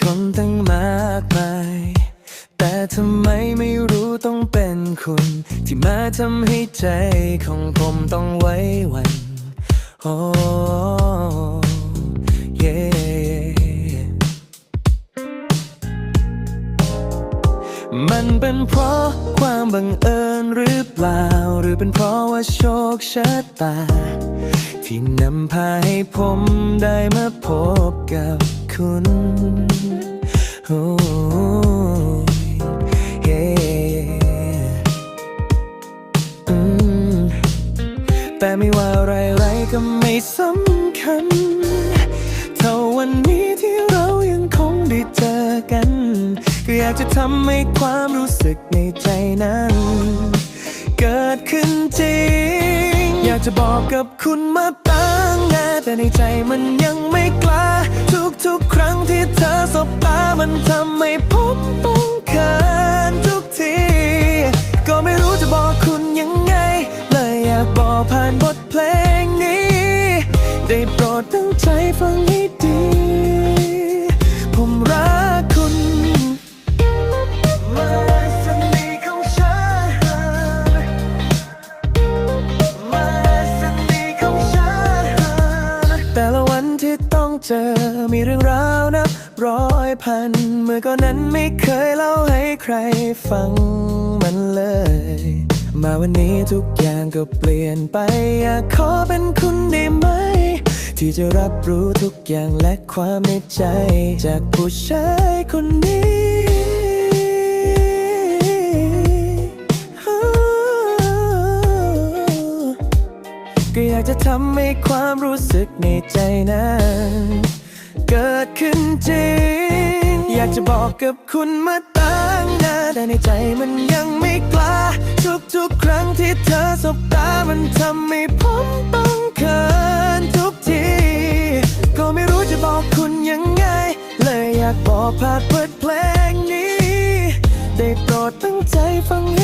คนตั้งมากมาย แต่ทำไมไม่รู้ต้องเป็นคุณ ที่มาทำให้ใจของผมต้องไว้วันโอ้เย่มันเป็นเพราะความบังเอิญหรือเปล่า หรือเป็นเพราะว่าโชคชะตา ที่นำพาให้ผมได้มาพบกับคุณ แต่ไม่ว่าอะไรๆก็ไม่สำคัญ เท่าวันนี้ที่เรายังคงได้เจอกัน ก็อยากจะทำให้ความรู้สึกในใจนั้น เกิดขึ้นจริง อยากจะบอกกับคุณมาตั้งนานแต่ในใจมันยังไม่กล้า มันทำให้ผมต้องเขินทุกที ก็ไม่รู้จะบอกคุณยังไง เลยอยากบอกผ่านบทเพลงนี้ ได้โปรดตั้งใจฟังให้ดี ผมรักคุณมาสนิทของฉันมาสนิทของฉันแต่ละวันที่ เจอ มีเรื่องราวนับร้อยพัน เมื่อก่อนนั้นไม่เคยเล่าให้ใครฟังมันเลย มาวันนี้ทุกอย่างก็เปลี่ยนไป อยากขอเป็นคุณได้ไหม ที่จะรับรู้ทุกอย่างและความในใจ จากผู้ชายคนนี้ จะทำให้ความรู้สึกในใจนั้นเกิดขึ้นจริง อยากจะบอกกับคุณมาตั้งนานแต่ในใจมันยังไม่กล้า ทุกๆครั้งที่เธอสบตามันทำให้ผมต้องเขินทุกที ก็ไม่รู้จะบอกคุณยังไง เลยอยากบอกผ่านบทเพลงนี้ ได้โปรดตั้งใจฟังให้